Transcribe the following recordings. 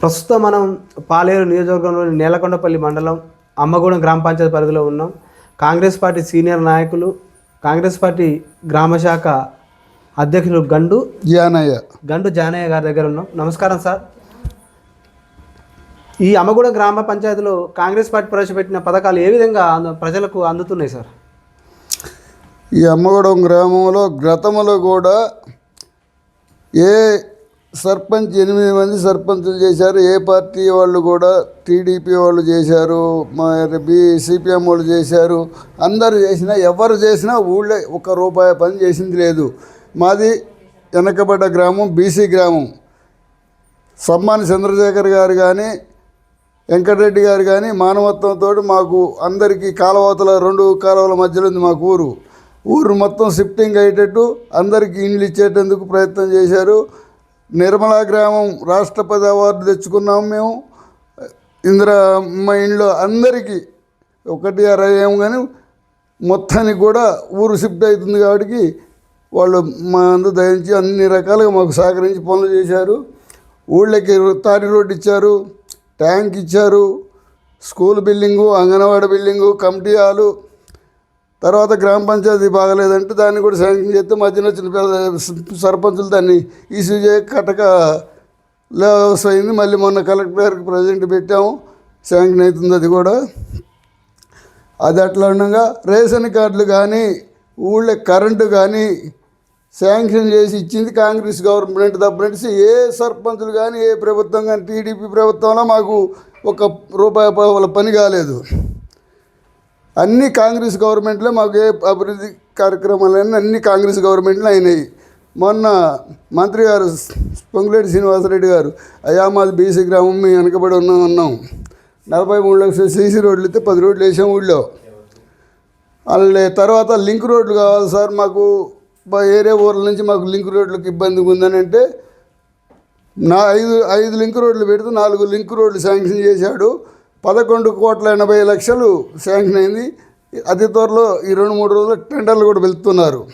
ప్రస్తుతం మనం పాలేరు నియోజకవర్గంలోని నేలకొండపల్లి మండలం అమ్మగూడెం గ్రామ పంచాయతీ పరిధిలో ఉన్నాం. కాంగ్రెస్ పార్టీ సీనియర్ నాయకులు కాంగ్రెస్ పార్టీ గ్రామ శాఖ అధ్యక్షులు గండు జానయ్య. గండు జానయ్య గారి దగ్గర ఉన్నాం. నమస్కారం సార్. ఈ అమ్మగూడెం గ్రామ పంచాయతీలో కాంగ్రెస్ పార్టీ ప్రవేశపెట్టిన పథకాలు ఏ విధంగా ప్రజలకు అందుతున్నాయి సార్? ఈ అమ్మగూడెం గ్రామంలో గతంలో కూడా ఏ సర్పంచ్ ఎనిమిది మంది సర్పంచులు చేశారు. ఏ పార్టీ వాళ్ళు కూడా టీడీపీ వాళ్ళు చేశారు మరి సిపిఎం వాళ్ళు చేశారు. అందరు చేసినా ఎవరు చేసినా ఊళ్ళో ఒక్క రూపాయి పని చేసింది లేదు. మాది వెనకబడ్డ గ్రామం బీసీ గ్రామం. సమ్మాని చంద్రశేఖర్ గారు కానీ వెంకటరెడ్డి గారు కానీ మానవత్వంతో మాకు అందరికీ కాలువతల రెండు కాలువల మధ్యలో ఉంది మాకు ఊరు. ఊరు మొత్తం షిఫ్టింగ్ అయ్యేటట్టు అందరికీ ఇండ్లు ఇచ్చేటందుకు ప్రయత్నం చేశారు. నిర్మలా గ్రామం రాష్ట్రపతి అవార్డు తెచ్చుకున్నాం మేము. ఇందిరా మా ఇంట్లో అందరికీ ఒకటి అరవై ఏం కానీ మొత్తానికి కూడా ఊరు షిఫ్ట్ అవుతుంది కాబట్టి వాళ్ళు మా అందు దయించి అన్ని రకాలుగా మాకు సహకరించి పనులు చేశారు. ఊళ్ళకి తాటి రోడ్డు ఇచ్చారు ట్యాంక్ ఇచ్చారు school building anganwadi building committee hall తర్వాత గ్రామ పంచాయతీ బాగలేదంటే దాన్ని కూడా శాంక్షన్ చేస్తే మధ్యన వచ్చిన పిల్ల- సర్పంచులు దాన్ని ఇష్యూ చేయ కట్టక లాస్ అయింది. మళ్ళీ మొన్న కలెక్టర్ గారికి ప్రజెంట్ పెట్టాము. శాంక్షన్ అవుతుంది అది కూడా. అది అట్లా ఉండగా రేషన్ కార్డులు కానీ ఊళ్ళో కరెంటు కానీ శాంక్షన్ చేసి ఇచ్చింది కాంగ్రెస్ గవర్నమెంట్ తప్పనట్టు ఏ సర్పంచులు కానీ ఏ ప్రభుత్వం కానీ టీడీపీ ప్రభుత్వంలో మాకు ఒక రూపాయి పని కాలేదు. అన్ని కాంగ్రెస్ గవర్నమెంట్లో మాకు ఏ అభివృద్ధి కార్యక్రమాలన్నీ అన్ని కాంగ్రెస్ గవర్నమెంట్లో అయినాయి. మొన్న మంత్రి గారు పొంగులేటి శ్రీనివాసరెడ్డి గారు అయ్యా మాది బీసీ గ్రామం మేము వెనకబడి ఉన్నాం అన్నాం నలభై మూడు లక్షలు సీసీ రోడ్లు ఇస్తే పది రోడ్లు వేసాం ఊళ్ళో. వాళ్ళ తర్వాత లింక్ రోడ్లు కావాలి సార్ మాకు ఏరే ఊర్ల నుంచి మాకు లింక్ రోడ్లకు ఇబ్బందిగా ఉందని అంటే నా ఐదు ఐదు లింక్ రోడ్లు పెడుతూ నాలుగు లింక్ రోడ్లు శాంక్షన్ చేశాడు. పదకొండు కోట్ల ఎనభై లక్షలు శాంక్షన్ అయింది. అతి త్వరలో ఈ రెండు మూడు రోజులు టెండర్లు కూడా వెళ్తున్నారు.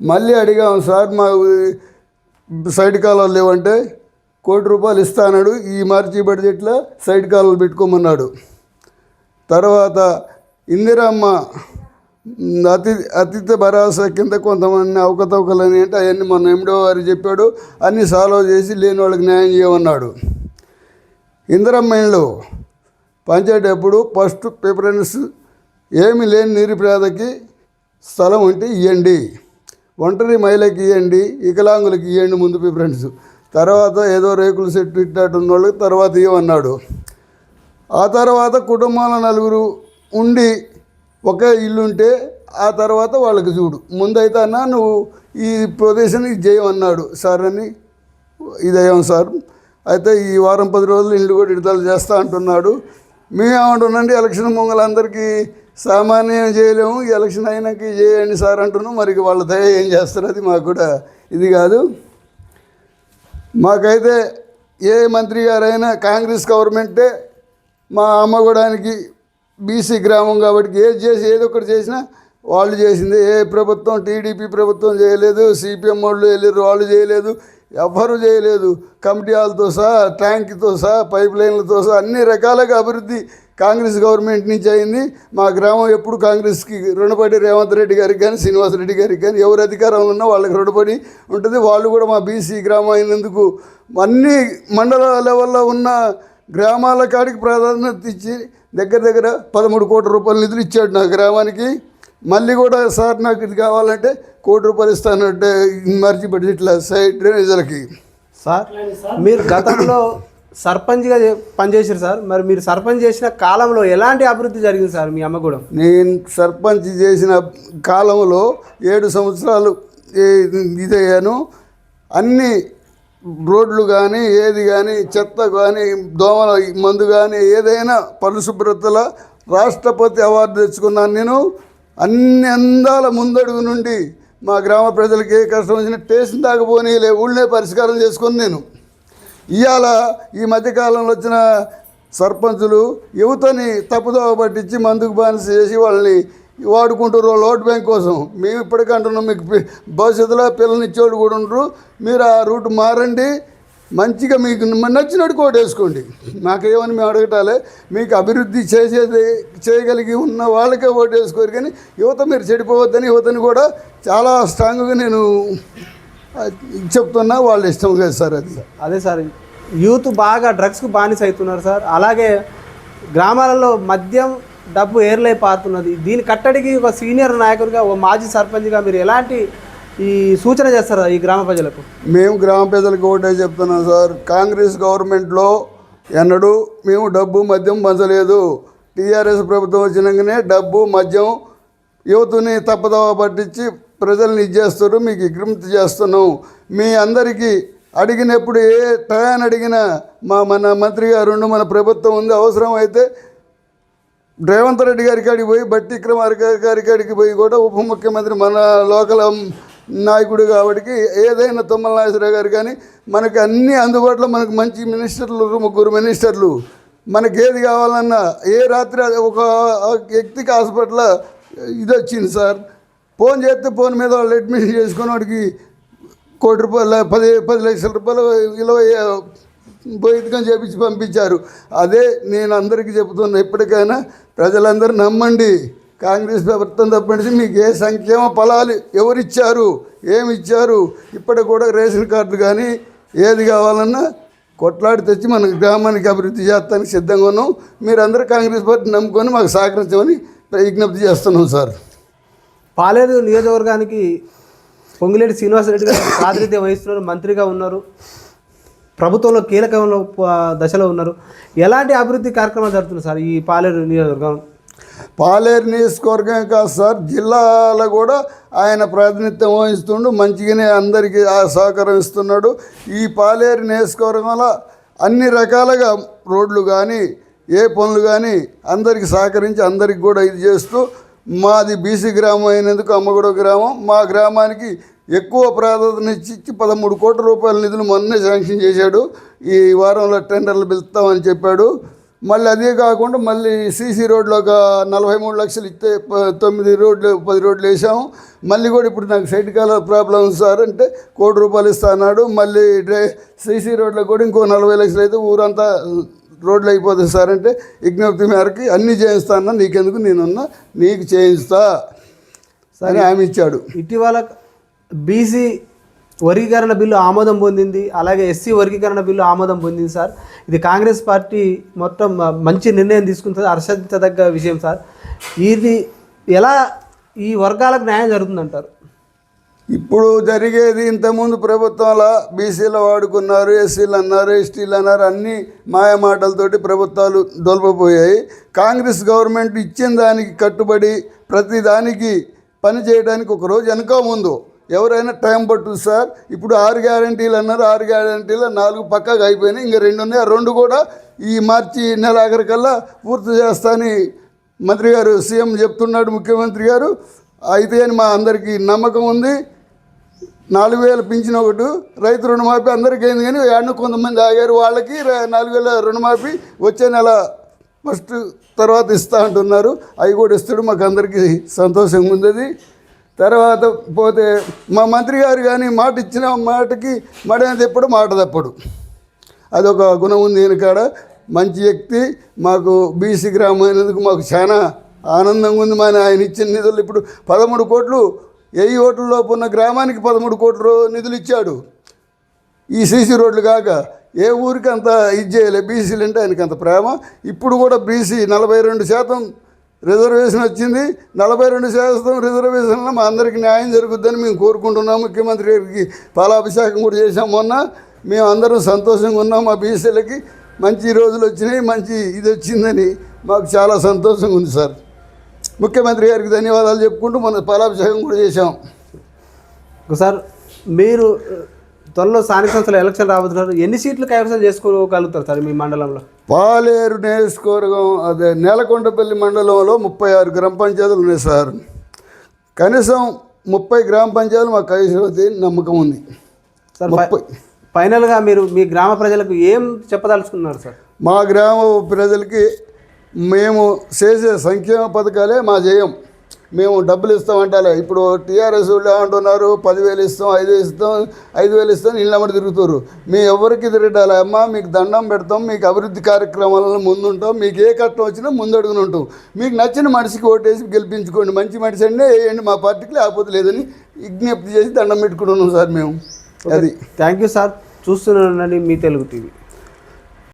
మళ్ళీ అడిగాం సార్ మా సైడ్ కాలువలు లేవంటే కోటి రూపాయలు ఇస్తా అన్నాడు. ఈ మార్చి బడ్జెట్లో సైడ్ కాలువలు పెట్టుకోమన్నాడు. తర్వాత ఇందిరమ్మ అతి అతిథి భరోసా కింద కొంతమంది అవకతవకలని అంటే అవన్నీ మొన్న ఎండో వారు చెప్పాడు. అన్నీ సాల్వ్ చేసి లేని వాళ్ళకి న్యాయం చేయమన్నాడు. ఇందిరమ్మ ఇండ్లు పంచేటప్పుడు ఫస్ట్ ప్రిఫరెన్స్ ఏమి లేని నిరుపేదకి స్థలం ఉంటే ఇవ్వండి ఒంటరి మహిళకి ఇవ్వండి వికలాంగులకి ఇవ్వండి ముందు ప్రిఫరెన్స్. తర్వాత ఏదో రేకులు సెట్ ఇట్టట్టు ఉన్న వాళ్ళకి తర్వాత ఇవ్వమన్నాడు ఆ తర్వాత కుటుంబాల నలుగురు ఉండి ఒకే ఇల్లు ఉంటే ఆ తర్వాత వాళ్ళకి చూడు. ముందైతే అన్న నువ్వు ఈ ప్రదేశానికి ఇది చేయమన్నాడు. సార్ అని ఇదయ్యాం సార్. అయితే ఈ వారం పది రోజులు ఇల్లు కూడా విడుదల చేస్తా అంటున్నాడు. మేమేమంటున్నాండి ఎలక్షన్ ముంగలందరికీ సామాన్యం చేయలేము ఎలక్షన్ అయినాక చేయండి సార్ అంటున్నాం. మరి వాళ్ళ దయ ఏం చేస్తారు? అది మాకు కూడా ఇది కాదు. మాకైతే ఏ మంత్రి గారైనా కాంగ్రెస్ గవర్నమెంటే మా అమ్మగూడానికి బీసీ గ్రామం కాబట్టి ఏది చేసి ఏదో ఒకటి చేసినా వాళ్ళు చేసింది. ఏ ప్రభుత్వం టీడీపీ ప్రభుత్వం చేయలేదు సిపిఎం వాళ్ళు వెళ్ళారు వాళ్ళు చేయలేదు. ఎవ్వరూ చేయలేదు. కమిటీ హాల్తో సహా ట్యాంక్తో సహా పైప్ లైన్లతో సహా అన్ని రకాలుగా అభివృద్ధి కాంగ్రెస్ గవర్నమెంట్ నుంచి అయింది. మా గ్రామం ఎప్పుడు కాంగ్రెస్కి రుణపడి రేవంత్ రెడ్డి గారికి కానీ శ్రీనివాస్ రెడ్డి గారికి కానీ ఎవరు అధికారంలో ఉన్నా వాళ్ళకి రుణపడి ఉంటుంది. వాళ్ళు కూడా మా బీసీ గ్రామం అయినందుకు అన్ని మండల లెవెల్లో ఉన్న గ్రామాల కాడికి ప్రాధాన్యత ఇచ్చి దగ్గర దగ్గర పదమూడు కోట్ల రూపాయల నిధులు ఇచ్చాడు నా గ్రామానికి. మళ్ళీ కూడా సార్ నాకు ఇది కావాలంటే కోటి రూపాయలు ఇస్తానంటే మర్చి బడ్జెట్లో సైడ్ డ్రైనేజీలకి సార్ మీరు గతంలో సర్పంచ్గా పనిచేశారు సార్. మరి మీరు సర్పంచ్ చేసిన కాలంలో ఎలాంటి అభివృద్ధి జరిగింది సార్ మీ అమ్మగూడెం? నేను సర్పంచ్ చేసిన కాలంలో ఏడు సంవత్సరాలు ఇదయ్యాను. అన్ని రోడ్లు కానీ ఏది కానీ చెత్త కానీ దోమల మందు కానీ ఏదైనా పరిశుభ్రతల రాష్ట్రపతి అవార్డు తెచ్చుకున్నాను నేను. అన్ని అందాల ముందడుగు నుండి మా గ్రామ ప్రజలకి ఏ కష్టం వచ్చినా టేస్ట్ దాకపోనీలే ఊళ్ళే పరిష్కారం చేసుకొని నేను. ఇవాళ ఈ మధ్యకాలంలో వచ్చిన సర్పంచులు యువతని తప్పుదోవ పట్టించి మందుకు బానిస చేసి వాళ్ళని వాడుకుంటారు వాళ్ళ బ్యాంక్ కోసం. మేము ఇప్పటికంటున్నాం మీకు భవిష్యత్తులో పిల్లల్ని ఇచ్చేవాడు కూడా ఉండరు. మీరు ఆ రూట్ మారండి. మంచిగా మీకు నచ్చినట్టు కోట్ వేసుకోండి. మాకేమని మేము అడగటాలే మీకు అభివృద్ధి చేసేది చేయగలిగి ఉన్న వాళ్ళకే ఓటు వేసుకోరు కానీ యువత మీరు చెడిపోవద్దని యువతని కూడా చాలా స్ట్రాంగ్గా నేను చెప్తున్నా వాళ్ళు ఇష్టం కదా సార్ అది. అదే సార్ యూత్ బాగా డ్రగ్స్కు బానిస అవుతున్నారు సార్. అలాగే గ్రామాలలో మద్యం డబ్బు ఏర్లై పారుతున్నది. దీని కట్టడికి ఒక సీనియర్ నాయకుడిగా ఒక మాజీ సర్పంచ్గా మీరు ఎలాంటి ఈ సూచన చేస్తారా ఈ గ్రామ ప్రజలకు? మేము గ్రామ ప్రజలకు ఒకటే చెప్తున్నాం సార్ కాంగ్రెస్ గవర్నమెంట్లో ఎన్నడూ మేము డబ్బు మద్యం పంచలేదు. టీఆర్ఎస్ ప్రభుత్వం వచ్చినాకనే డబ్బు మద్యం యువతని తప్పదవ పట్టించి ప్రజల్ని ఇచ్చేస్తారు మీకు విజ్ఞప్తి చేస్తున్నాం. మీ అందరికీ అడిగినప్పుడు ఏ టయాన్ని అడిగినా మా మన మంత్రి గారు మన ప్రభుత్వం ఉంది అవసరం అయితే రేవంత్ రెడ్డి గారి కాడికి పోయి బట్టి విక్రమార్క గారి కాడికి పోయి కూడా ఉప ముఖ్యమంత్రి మన లోకల్ నాయకుడు కాబట్టి ఏదైనా తుమ్మల నాగేశ్వరరావు గారు కానీ మనకు అన్ని అందుబాటులో మనకు మంచి మినిస్టర్లు ముగ్గురు మినిస్టర్లు. మనకి ఏది కావాలన్నా ఏ రాత్రి ఒక వ్యక్తికి హాస్పిటల్ ఇది వచ్చింది సార్. ఫోన్ చేస్తే ఫోన్ మీద వాళ్ళు అడ్మిషన్ చేసుకుని వాడికి కోటి రూపాయలు పది పది లక్షల రూపాయలు విలువ బయటకని చేపించి పంపించారు. అదే నేను అందరికీ చెబుతున్నా ఇప్పటికైనా ప్రజలందరూ నమ్మండి. కాంగ్రెస్ ప్రభుత్వం తప్పనిసి మీకు ఏ సంక్షేమ ఫలాలు ఎవరిచ్చారు ఏమి ఇచ్చారు ఇప్పటికి కూడా రేషన్ కార్డులు కానీ ఏది కావాలన్నా కొట్లాడి తెచ్చి మన గ్రామానికి అభివృద్ధి చేస్తానికి సిద్ధంగా ఉన్నాం. మీరందరూ కాంగ్రెస్ పార్టీ నమ్ముకొని మాకు సహకరించమని విజ్ఞప్తి చేస్తున్నాం సార్. పాలేరు నియోజకవర్గానికి పొంగిలేటి శ్రీనివాసరెడ్డి గారు ప్రాతినిధ్యం వహిస్తున్నారు మంత్రిగా ఉన్నారు. ప్రభుత్వంలో కీలకంలో దశలో ఉన్నారు. ఎలాంటి అభివృద్ధి కార్యక్రమాలు జరుగుతున్నాయి సార్ ఈ పాలేరు నియోజకవర్గం పాలేరు నియోజకవర్గం కాదు సార్ జిల్లాలో కూడా ఆయన ప్రాతినిధ్యం వహిస్తుండు మంచిగానే అందరికీ ఆ సహకారం ఇస్తున్నాడు. ఈ పాలేరు నియోజకవర్గంలో అన్ని రకాలుగా రోడ్లు కానీ ఏ పనులు కానీ అందరికి సహకరించి అందరికి కూడా ఇది చేస్తూ మాది బీసీ గ్రామం అయినందుకు అమ్మగూడ గ్రామం. మా గ్రామానికి ఎక్కువ ప్రాధాన్యత ఇచ్చి పదమూడు కోట్ల రూపాయల నిధులు మొన్నే శాంక్షన్ చేశాడు. ఈ వారంలో టెండర్లు పిలుస్తామని చెప్పాడు. మళ్ళీ అదే కాకుండా మళ్ళీ సీసీ రోడ్లు ఒక నలభై మూడు లక్షలు ఇస్తే తొమ్మిది రోడ్లు పది రోడ్లు వేసాము. మళ్ళీ కూడా ఇప్పుడు నాకు సైడ్ కాలర్ ప్రాబ్లం సార్ అంటే కోటి రూపాయలు ఇస్తా అన్నాడు. మళ్ళీ డ్రై సీసీ రోడ్లకు కూడా ఇంకో నలభై లక్షలు అయితే ఊరంతా రోడ్లు అయిపోతుంది సార్ అంటే విజ్ఞప్తి మేరకి అన్నీ చేయిస్తాను నీకెందుకు? నేనున్నా. నీకు చేయిస్తా అని ఆమె ఇచ్చాడు. ఇటీవల బీసీ వర్గీకరణ బిల్లు ఆమోదం పొందింది. అలాగే ఎస్సీ వర్గీకరణ బిల్లు ఆమోదం పొందింది సార్. ఇది కాంగ్రెస్ పార్టీ మొత్తం మంచి నిర్ణయం తీసుకుంటుంది. హర్షించదగ్గ విషయం సార్. ఇది ఎలా ఈ వర్గాలకు న్యాయం జరుగుతుందంటారు? ఇప్పుడు జరిగేది ఇంతకుముందు ప్రభుత్వంలో బీసీలు వాడుకున్నారు ఎస్సీలు అన్నారు ఎస్టీలు అన్నారు అన్ని మాయ మాటలతోటి ప్రభుత్వాలు దొలపపోయాయి కాంగ్రెస్ గవర్నమెంట్ ఇచ్చిన దానికి కట్టుబడి ప్రతి దానికి పని చేయడానికి ఒక రోజు వెనక ముందు ఎవరైనా టైం పట్టుతుంది సార్. ఇప్పుడు ఆరు గ్యారంటీలు అన్నారు ఆరు గ్యారంటీలు నాలుగు పక్కగా అయిపోయినాయి. ఇంకా రెండు ఉన్నాయి. ఆ రెండు కూడా ఈ మార్చి నెల ఆఖరికల్లా పూర్తి చేస్తానని మంత్రి గారు సీఎం చెప్తున్నాడు ముఖ్యమంత్రి గారు. అయితే అని మా అందరికీ నమ్మకం ఉంది. నాలుగు వేల పింఛన్ ఒకటి రైతు రుణమాఫీ అందరికీ అయింది కానీ ఏడను కొంతమంది ఆగారు. వాళ్ళకి నాలుగు వేల రుణమాఫీ వచ్చే నెల ఫస్ట్ తర్వాత ఇస్తా అంటున్నారు. అవి కూడా ఇస్తాడు. మాకు అందరికీ సంతోషంగా ఉంది అది. తర్వాత పోతే మా మంత్రి గారు కానీ మాట ఇచ్చిన మాటకి మడనేది ఎప్పుడు మాట తప్పడు. అదొక గుణం ఉంది ఈయన కాడ మంచి వ్యక్తి మాకు బీసీ గ్రామం మాకు చాలా ఆనందంగా ఉంది. మన ఆయన ఇచ్చిన నిధులు ఇప్పుడు పదమూడు కోట్లు వెయ్యి ఓట్లలోపు ఉన్న గ్రామానికి పదమూడు కోట్ల నిధులు ఇచ్చాడు. ఈ సీసీ రోడ్లు కాక ఏ ఊరికి అంత ఇది చేయలే. బీసీలు అంటే ఆయనకి అంత ప్రేమ. ఇప్పుడు కూడా బీసీ నలభై రెండు శాతం రిజర్వేషన్ వచ్చింది. నలభై రెండు శాతం రిజర్వేషన్లో మా అందరికీ న్యాయం జరుగుద్దని మేము కోరుకుంటున్నాం ముఖ్యమంత్రి గారికి పాలాభిషేకం కూడా చేశాం మొన్న. మేము అందరం సంతోషంగా ఉన్నాం. మా బీసీలకి మంచి రోజులు వచ్చినాయి మంచి ఇది వచ్చిందని మాకు చాలా సంతోషంగా ఉంది సార్. ముఖ్యమంత్రి గారికి ధన్యవాదాలు చెప్పుకుంటూ మన పాలాభిషేకం కూడా చేశాం. సార్ మీరు త్వరలో స్థానిక సంస్థల ఎలక్షన్ రాబోతున్నారు. ఎన్ని సీట్లు కైవసం చేసుకోగలుగుతారు సార్ మీ మండలంలో? పాలేరు నియోజకవర్గం అదే నేలకొండపల్లి మండలంలో ముప్పై ఆరు గ్రామ పంచాయతీలు ఉన్నాయి సార్. కనీసం ముప్పై గ్రామ పంచాయతీలు మాకు కైవసం నమ్మకం ఉంది. సార్ ముప్పై. ఫైనల్గా మీరు మీ గ్రామ ప్రజలకు ఏం చెప్పదలుచుకున్నారు సార్? మా గ్రామ ప్రజలకి మేము చేసే సంక్షేమ పథకాలే మా జయం. మేము డబ్బులు ఇస్తామంటారా ఇప్పుడు టీఆర్ఎస్ వాళ్ళు ఏమంటున్నారు? పదివేలు ఇస్తాం ఐదు వేలు ఇస్తాం ఐదు వేలు ఇస్తాం ఇళ్ళమ్మడి తిరుగుతారు మేము ఎవరికి తిరగాలి అమ్మ? మీకు దండం పెడతాం మీకు అభివృద్ధి కార్యక్రమాలలో ముందుంటాం మీకు ఏ కష్టం వచ్చినా ముందడుగుని ఉంటాం. మీకు నచ్చిన మనిషికి ఓటేసి గెలిపించుకోండి. మంచి మనిషి అంటే వేయండి మా పార్టీకి లేకపోతే లేదని విజ్ఞప్తి చేసి దండం పెట్టుకుంటున్నాం సార్ మేము. అది. థ్యాంక్ యూ సార్ చూస్తూనే ఉండండి మీ తెలుగు టీవీ.